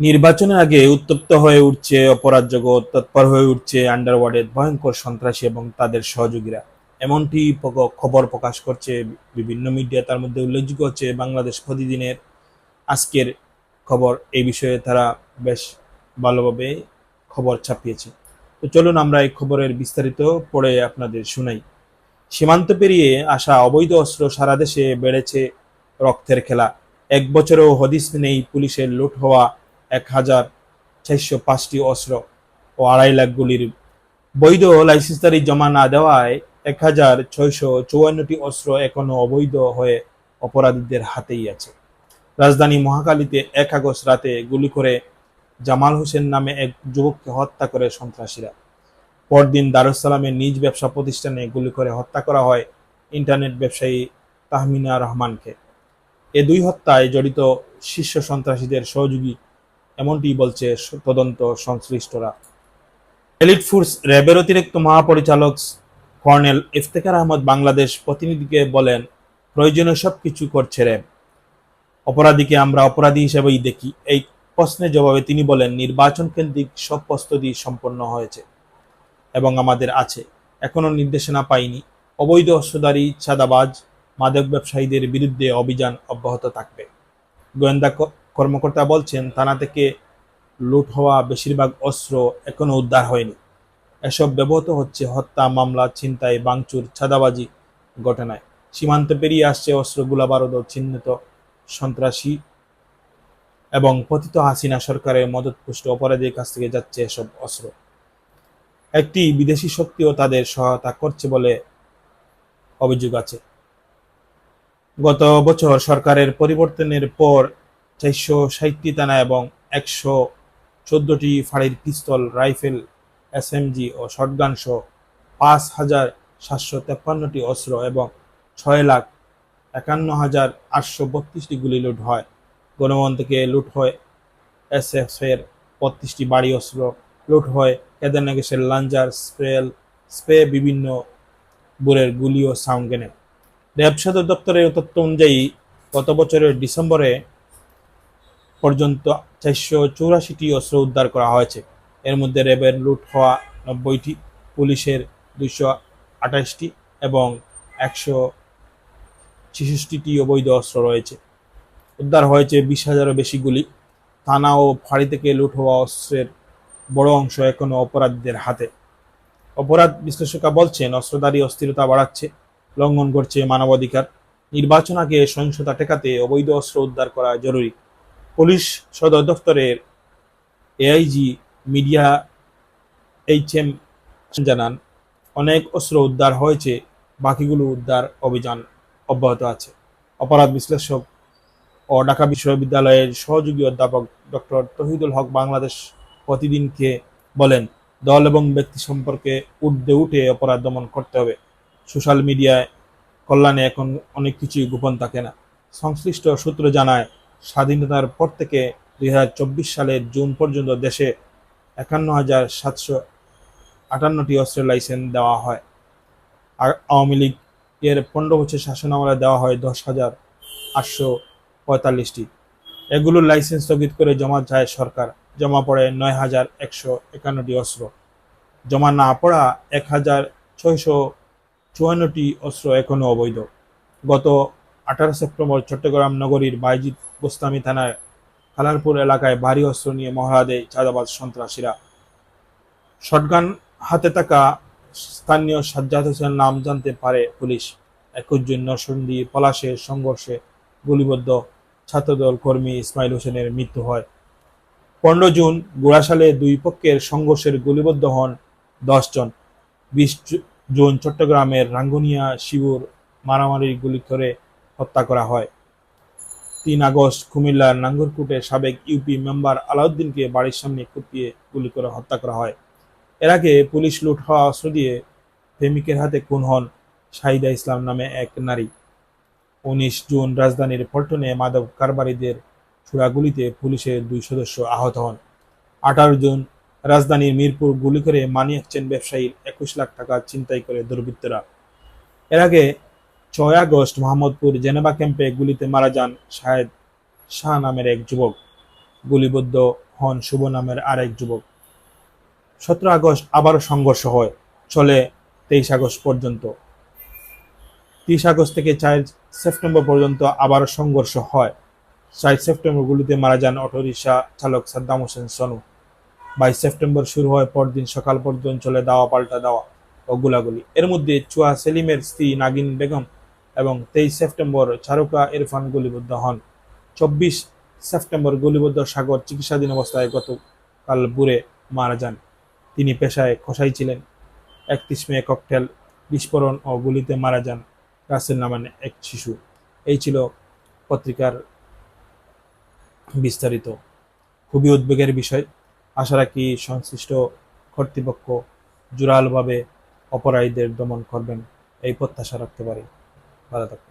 নির্বাচনের আগে উত্তপ্ত হয়ে উঠছে অপরাধ জগৎ, তৎপর হয়ে উঠছে আন্ডারওয়ার্ল্ডের ভয়ঙ্কর সন্ত্রাসী এবং তাদের সহযোগীরা। এমনটি খবর প্রকাশ করছে বিভিন্ন মিডিয়া তার মধ্যে উল্লেখযোগ্য হচ্ছে বাংলাদেশ প্রতিদিনের আজকের খবর। এই বিষয়ে তারা বেশ ভালোভাবে খবর ছাপিয়েছে। তো চলুন আমরা এই খবরের বিস্তারিত পড়ে আপনাদের শুনাই। সীমান্ত পেরিয়ে আসা অবৈধ অস্ত্র সারা দেশে বেড়েছে রক্তের খেলা। এক বছরেও হদিস নেই পুলিশের লুট হওয়া এক হাজার চারশো পাঁচটি অস্ত্র ও আড়াই লাখ গুলির বৈধ লাইসেন্সদারি জমা না দেওয়ায় এক হাজার ছয়শো চুয়ান্নটি অস্ত্র এখনও অবৈধ হয়ে অপরাধীদের হাতেই আছে। রাজধানী মহাকালীতে এক আগস্ট রাতে গুলি করে জামাল হোসেন নামে এক যুবককে হত্যা করে সন্ত্রাসীরা। পরদিন দারুসালামের নিজ ব্যবসা প্রতিষ্ঠানে গুলি করে হত্যা করা হয় ইন্টারনেট ব্যবসায়ী তাহমিনা রহমানকে। এ দুই হত্যায় জড়িত শীর্ষ সন্ত্রাসীদের সহযোগী এমনটি বলছে তদন্ত সংশ্লিষ্টরা। এলিট ফোর্স র্যাবের অতিরিক্ত মহাপরিচালক কর্নেল ইফতেখার আহমদ বাংলাদেশ প্রতিনিধিকে বলেন, প্রয়োজনীয় সবকিছু করছে র্যাব। অপরাধীকে আমরা অপরাধী হিসেবেই দেখি। এই প্রশ্নের জবাবে তিনি বলেন, নির্বাচন কেন্দ্রিক সব প্রস্তুতি সম্পন্ন হয়েছে এবং আমাদের আছে। এখনও নির্দেশনা পাইনি। অবৈধ অস্ত্রধারী, চাঁদাবাজ, মাদক ব্যবসায়ীদের বিরুদ্ধে অভিযান অব্যাহত থাকবে। গোয়েন্দা কর্মকর্তা বলছেন, থানা থেকে লুট হওয়া বেশিরভাগ অস্ত্র এখনও উদ্ধার হয়নি। এসব ব্যবহৃত হচ্ছে হত্যা, মামলা, ছিনতাই বাংচুর ছাদাবাজি ঘটনায়। সীমান্ত পেরিয়ে আসছে অস্ত্র, গোলাবারুদ চিহ্নিত সন্ত্রাসী এবং পতিত হাসিনা সরকারের মদতপুষ্ট অপরাধীর কাছ থেকে যাচ্ছে এসব অস্ত্র। একটি বিদেশি শক্তিও তাদের সহায়তা করছে বলে অভিযোগ আছে। গত বছর সরকারের পরিবর্তনের পর চারশো ষাটটি থানা এবং একশো চোদ্দটি ফাঁড়ির পিস্তল, রাইফেল এসএমজি ও শটগান সহ পাঁচ হাজার সাতশো তেপ্পান্নটি অস্ত্র এবং ছয় লাখ একান্ন হাজার আটশো বত্রিশটি গুলি লুট হয়। গণভবন থেকে লুট হয় এসএফ এর বত্রিশটি বাড়ি অস্ত্র, লুট হয় কেদারনাগেশের লাঞ্জার স্প্রেল, স্প্রে বিভিন্ন বুরের গুলি ও সাউন্ড গ্রেনেড। র্যাব সদর দপ্তরের তথ্য অনুযায়ী গত বছরের ডিসেম্বরে পর্যন্ত চারশো চৌরাশিটি অস্ত্র উদ্ধার করা হয়েছে। এর মধ্যে র্যাবের লুট হওয়া নব্বইটি, পুলিশের দুইশো আঠাশটি এবং একশো ছেষট্টিটি অবৈধ অস্ত্র রয়েছে। উদ্ধার হয়েছে বিশ হাজারও বেশি গুলি। থানা ও ফাঁড়ি থেকে লুট হওয়া অস্ত্রের বড় অংশ এখনও অপরাধীদের হাতে। অপরাধ বিশ্লেষকরা বলছেন, অস্ত্রধারী অস্থিরতা বাড়াচ্ছে, লঙ্ঘন করছে মানবাধিকার। নির্বাচন আগে সহিংসতা ঠেকাতে অবৈধ অস্ত্র উদ্ধার করা জরুরি। পুলিশ সদর দপ্তরের এআইজি মিডিয়া এইচ এম জানান, অনেক অস্ত্র উদ্ধার হয়েছে, বাকিগুলো উদ্ধার অভিযান অব্যাহত আছে। অপরাধ বিশ্লেষক ও ঢাকা বিশ্ববিদ্যালয়ের সহযোগী অধ্যাপক ডক্টর তহিদুল হক বাংলাদেশ প্রতিদিনকে বলেন, দল এবং ব্যক্তি সম্পর্কে ঊর্ধ্বে উঠে অপরাধ দমন করতে হবে। সোশ্যাল মিডিয়ায় কল্যাণে এখন অনেক কিছুই গোপন থাকে না। সংশ্লিষ্ট সূত্র জানায় স্বাধীনতার পর থেকে দুই হাজার চব্বিশ সালের জুন পর্যন্ত দেশে একান্ন হাজার সাতশো আটান্নটি অস্ত্রের লাইসেন্স দেওয়া হয়। আর আওয়ামী লীগ এর পনেরো বছর শাসন শাসনামলে দেওয়া হয় দশ হাজার আটশো পঁয়তাল্লিশটি। এগুলোর লাইসেন্স স্থগিত করে জমা যায় সরকার। জমা পড়ে নয় হাজার একশো একান্নটি অস্ত্র। জমা না পড়া এক হাজার ছয়শো চুয়ান্নটি অস্ত্র এখনও অবৈধ। গত আঠারো সেপ্টেম্বর চট্টগ্রাম নগরীর বাইজিৎ গোস্তামি থানার খালারপুর এলাকায় ভারী অস্ত্র নিয়ে মহড়া দেয় চাঁদাবাজ সন্ত্রাসীরা। শটগান হাতে থাকা স্থানীয় সাজ্জাদ হোসেন নাম জানতে পারে পুলিশ। একুশ জুন নরসিংদী পলাশের সংঘর্ষে গুলিবদ্ধ ছাত্রদল কর্মী ইসমাইল হোসেনের মৃত্যু হয়। পনেরো জুন গোড়াশালে দুই পক্ষের সংঘর্ষের গুলিবদ্ধ হন দশ জন। বিশ জুন চট্টগ্রামের রাঙ্গুনিয়া শিবুর মারামারি গুলি করে হত্যা করা হয়। তিন আগস্ট কুমিল্লার নাঙ্গরকুটে সাবেক ইউপি মেম্বার আলাউদ্দিনকে বাড়ির সামনে কুপিয়ে গুলি করে হত্যা করা হয়। এর আগে পুলিশ লুট হওয়া অস্ত্র দিয়ে প্রেমিকের হাতে খুন হন শাহিদা ইসলাম নামে এক নারী। উনিশ জুন রাজধানীর পল্টনে মাদক কারবারিদের ছোড়াগুলিতে পুলিশের দুই সদস্য আহত হন। আঠারো জুন রাজধানীর মিরপুর গুলি করে মানি এক্সচেঞ্জ ব্যবসায়ীর একুশ লাখ টাকা ছিনতাই করে দুর্বৃত্তরা। এর আগে ছয় আগস্ট মোহাম্মদপুর জেনেভা ক্যাম্পে গুলিতে মারা যান শাহেদ শাহ নামের এক যুবক। গুলিবদ্ধ হন শুভ নামের আরেক যুবক। সতেরো আগস্ট আবারও সংঘর্ষ হয়, চলে তেইশ আগস্ট পর্যন্ত। তিরিশ আগস্ট থেকে চার সেপ্টেম্বর পর্যন্ত আবারও সংঘর্ষ হয়। চার সেপ্টেম্বর গুলিতে মারা যান অটোরিকশা চালক সাদ্দাম হোসেন সনু। বাইশ সেপ্টেম্বর শুরু হয়, পরদিন সকাল পর্যন্ত চলে দাওয়া পাল্টা দাওয়া ও গোলাগুলি। এর মধ্যে চুয়া সেলিমের স্ত্রী নাগিন বেগম এবং তেইশ সেপ্টেম্বর চারুকা ইরফান গুলিবদ্ধ হন। চব্বিশ সেপ্টেম্বর গুলিবদ্ধ সাগর চিকিৎসাধীন অবস্থায় গতকাল বুড়ে মারা যান। তিনি পেশায় খসাই ছিলেন। একত্রিশ মে ককটেল বিস্ফোরণ ও গুলিতে মারা যান রাসেল নামান এক শিশু। এই ছিল পত্রিকার বিস্তারিত। খুবই উদ্বেগের বিষয়। আশা রাখি সংশ্লিষ্ট কর্তৃপক্ষ জোরালভাবে অপরাধীদের দমন করবেন। এই প্রত্যাশা রাখতে পারি। ভালো থাকবেন